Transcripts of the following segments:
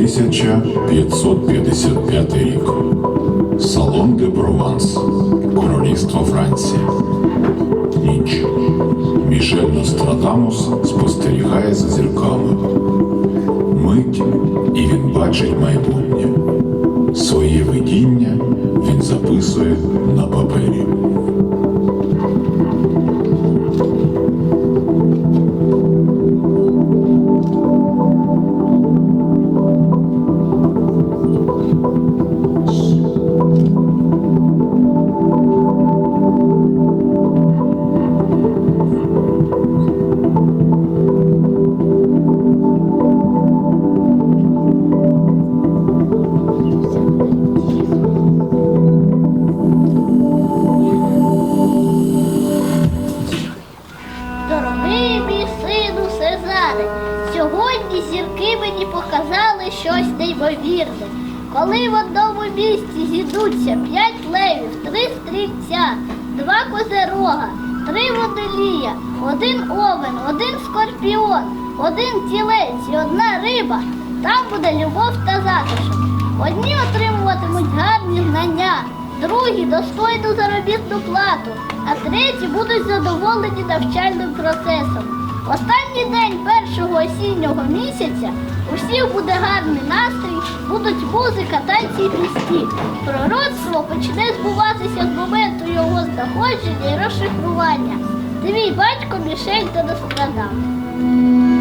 «1555 рік. Салон де Прованс. Королівство Франція. Ніч. Мішель Нострадамус спостерігає за зірками. Мить, і він бачить майбутнє. Своє видіння він записує на папері. Коли в одному місці зійдуться п'ять левів, три стрільця, два козерога, три водолія, один овен, один скорпіон, один тілець і одна риба, там буде любов та затишок. Одні отримуватимуть гарні знання, другі достойну заробітну плату, а треті будуть задоволені навчальним процесом. Останній день першого осіннього місяця у всіх буде гарний настрій, будуть музика, танці і пісні. Пророцтво почне збуватися з моменту його знаходження і розшифрування. Твій батько Мішель та Нострадам.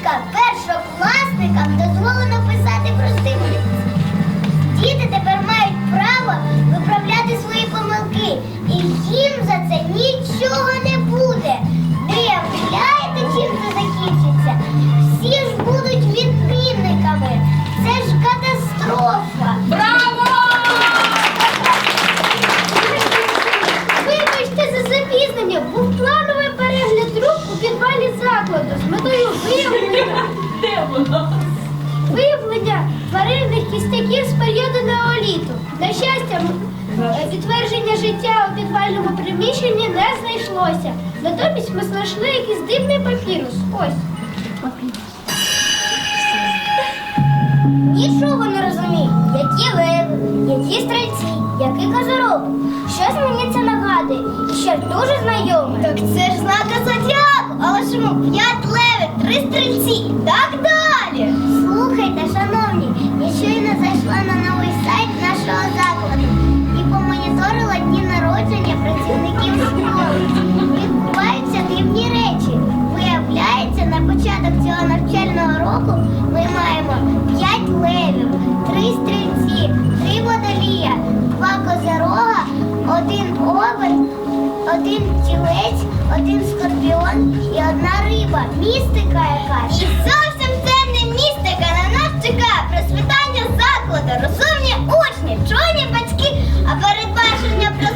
Книжка першокласникам дозволена. Натомість ми знайшли якийсь дивний папірус. Ось. Нічого не розумію. Які леви, які стрільці, який козорог. Щось мені це нагадує. І ще дуже знайоме. Так це ж знака зодіаку, але ж ну, п'ять левів, три стрільці. Так далі. Слухайте, шановні, я щойно зайшла на новий сайт нашого закладу і помоніторила дні народження працівників школи. Дивні речі. Виявляється, на початок цього навчального року ми маємо 5 левів, 3 стрільці, 3 водолія, 2 козерога, 1 овен, 1 тілець, 1 скорпіон і одна риба. Містика якась. І зовсім це не містика. На нас чекає просвітання закладу, розумні учні, чуйні батьки, а передбачення про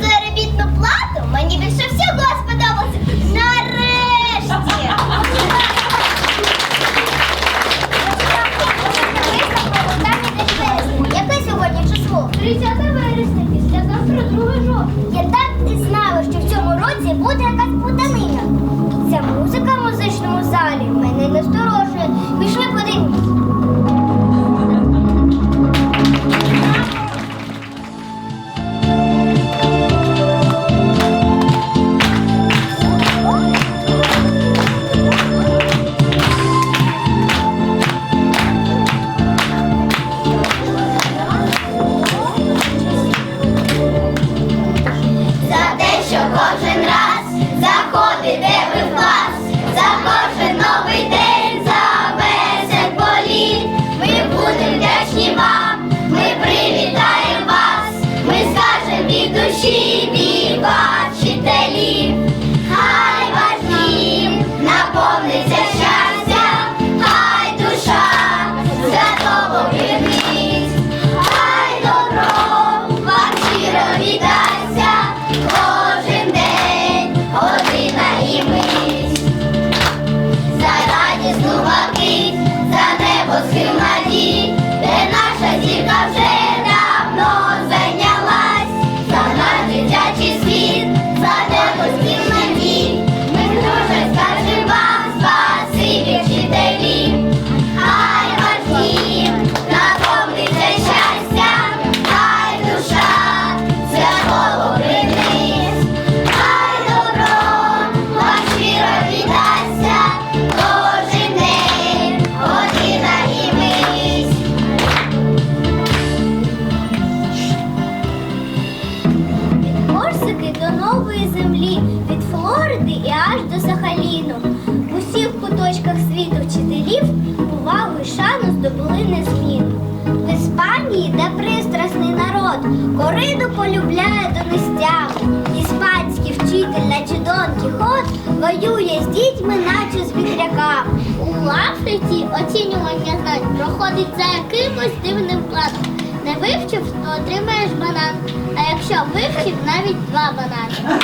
воює з дітьми, наче з вітряками. У Африці оцінювання знань проходить за якимось дивним планом. Не вивчив, то отримаєш банан. А якщо вивчив, навіть два банани.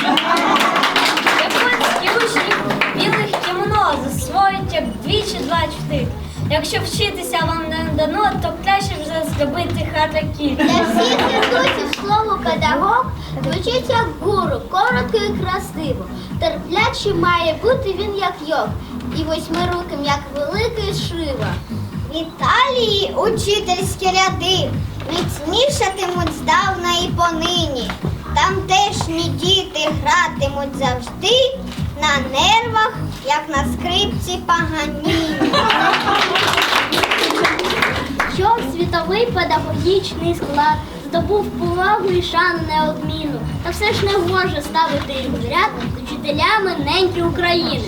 Японські учні білих кімно засвоїть як двічі два чотири. Якщо вчитися вам не дано, то краще вже зробити харакір. Для всіх індусів слово педагог звучить як гуру, коротко і красиво. Терплячий має бути він як йог, і восьмируким, як великий шива. В Італії учительські ряди міцнішатимуть здавна і понині. Тамтешні діти гратимуть завжди на нервах, як на скрипці Паганіні. Щоб світовий педагогічний склад здобув повагу і шану неодмінну, та все ж не може ставити їх в ряд учителями неньки України.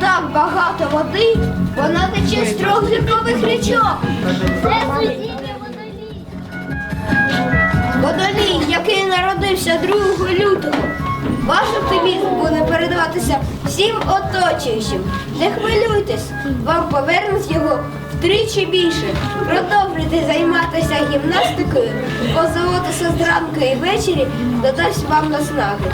так багато води, вона тече з трьох зіркових річок. Це сусідня водолій. Водолій, який народився 2 лютого. Ваш оптимізм буде передаватися всім оточуючим. Не хвилюйтесь, вам повернуть його втричі більше. Продовжуйте займатися гімнастикою, позолотися зранку і ввечері, додасть вам наснаги.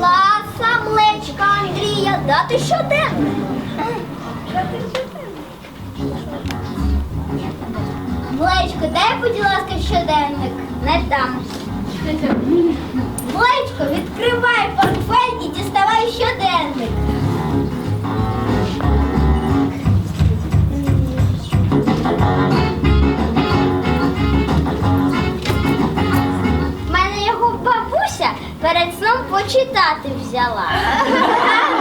Класа Млечка Андрія дати щоденник. Млечко, дай, будь ласка, щоденник. Не дам. Млечко, відкривай портфель і діставай щоденник. Перед сном почитати взяла.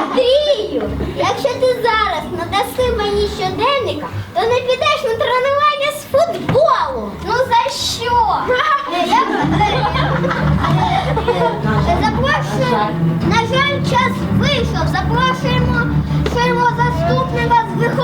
Андрію, якщо ти зараз надаси мені щоденника, то не підеш на тренування з футболу. Ну за що? Запрошуємо. На жаль, час вийшов. Запрошуємо своєго заступника з виховної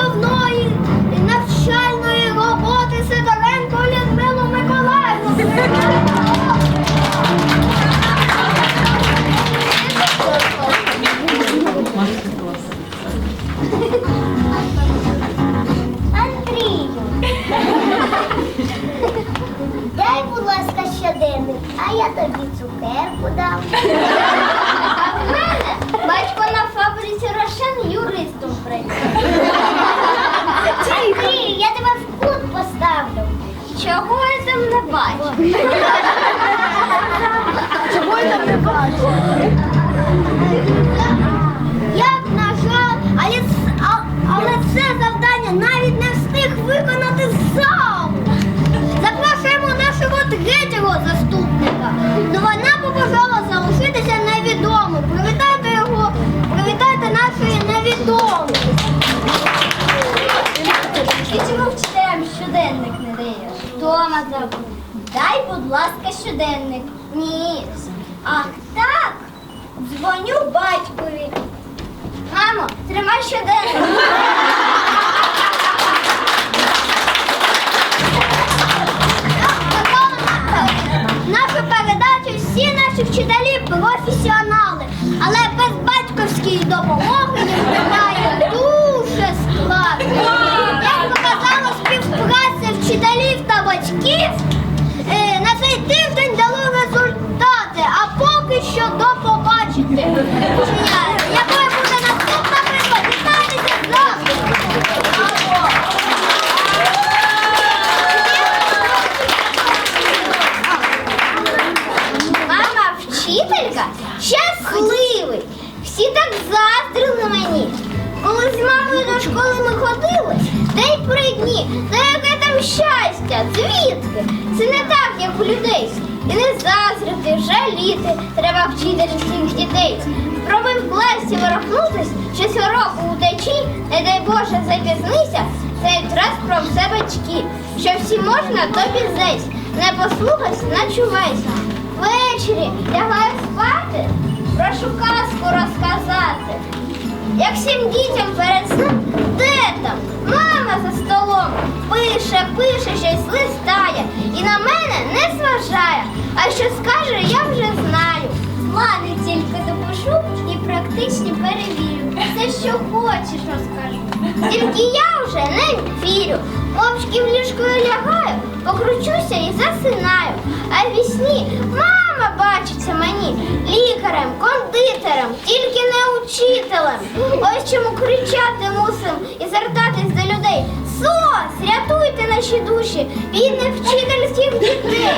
щоденник. Ні. Ах так. Дзвоню батькові. Мамо, тримай щоденник. Нашу передачу всі наші вчителі професіонали, але без батьківської допомоги їм буває дуже складно. Як показала співпраця вчителів та батьків, цей тиждень дало результати, а поки що до побачити. Якою буде наступна битва? Дізнайтеся завтра. Мама вчителька щасливий. Всі так заздрили мені. Коли з мамою до школи ми ходили, день при дні, та яке там щастя, звідки? Це не так, у людей. І не заздрити, жаліти, треба вчити всіх дітей. Спробуй в класі ворохнутись, щось уроку утечі, не дай Боже запізнися, це якраз про все батьки. Що всі можна, то піздець. Не послухайся, начувайся. Ввечері лягаю спати, прошу казку розказати. Як всім дітям перед сном, що хочеш, розкажу. Тільки я вже не вірю. Мовчки в ліжко лягаю, покручуся і засинаю. А в вісні мама бачиться мені лікарем, кондитером, тільки не учителем. Ось чому кричати мусим і звертатись до людей. Сос, рятуйте наші душі, бідних вчительських дітей.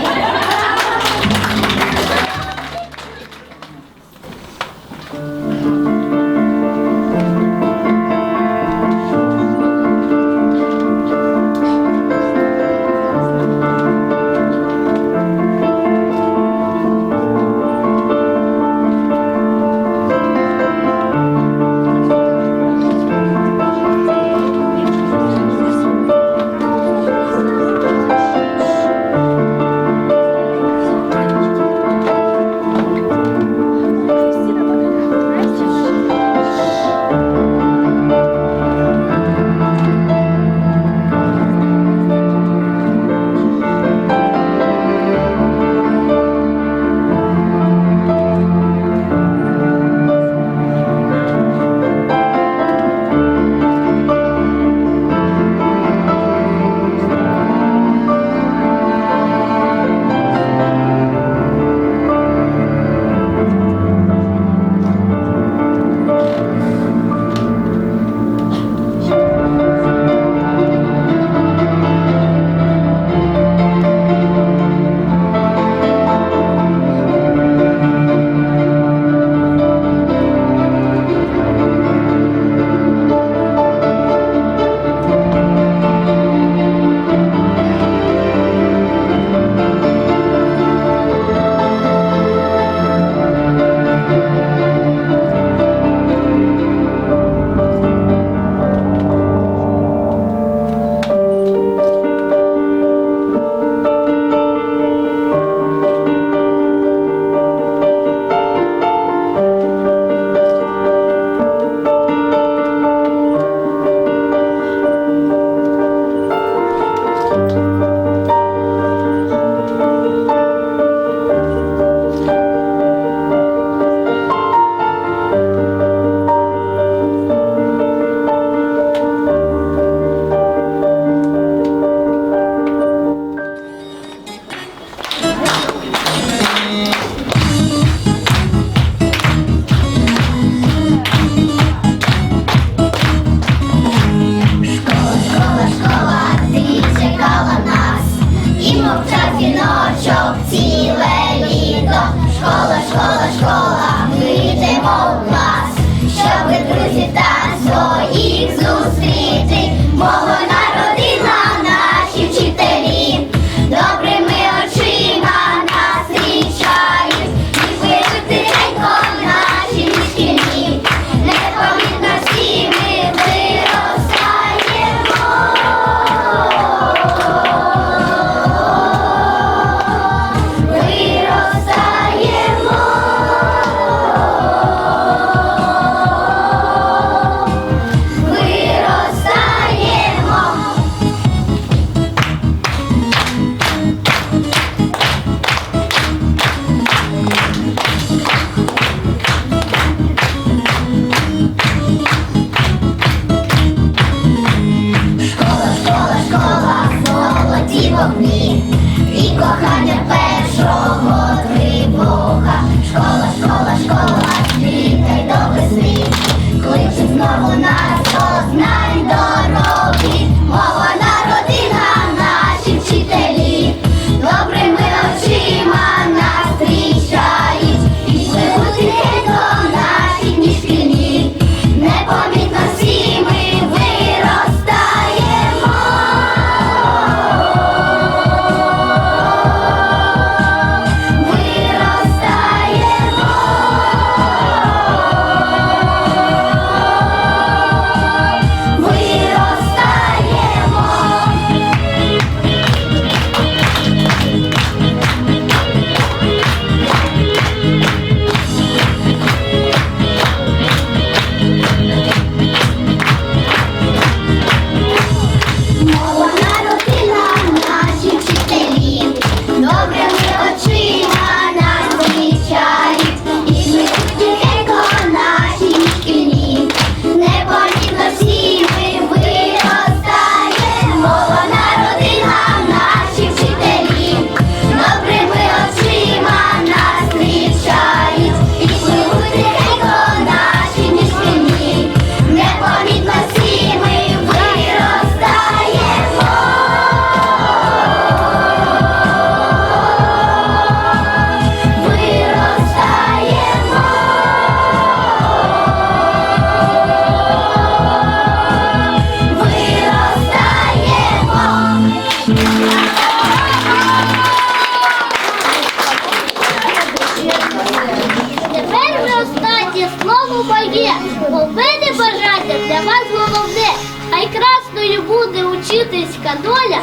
Побити бажання для вас головне, хай красною буде учительська доля,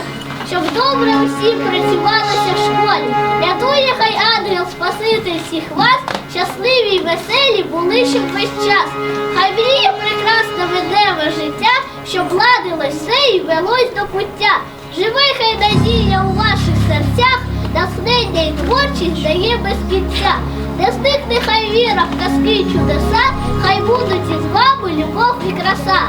щоб добре усім працювалося в школі. Рятує, хай ангел спасити всіх вас, щасливі й веселі були, щоб весь час. Хай мріє прекрасне веде життя, щоб ладилось все і велось до пуття. Живи, хай надія у ваших серцях натхнення і творчість дає без кінця. Не зникне хай віра в казки чудеса, хай будуть із вами любов і краса.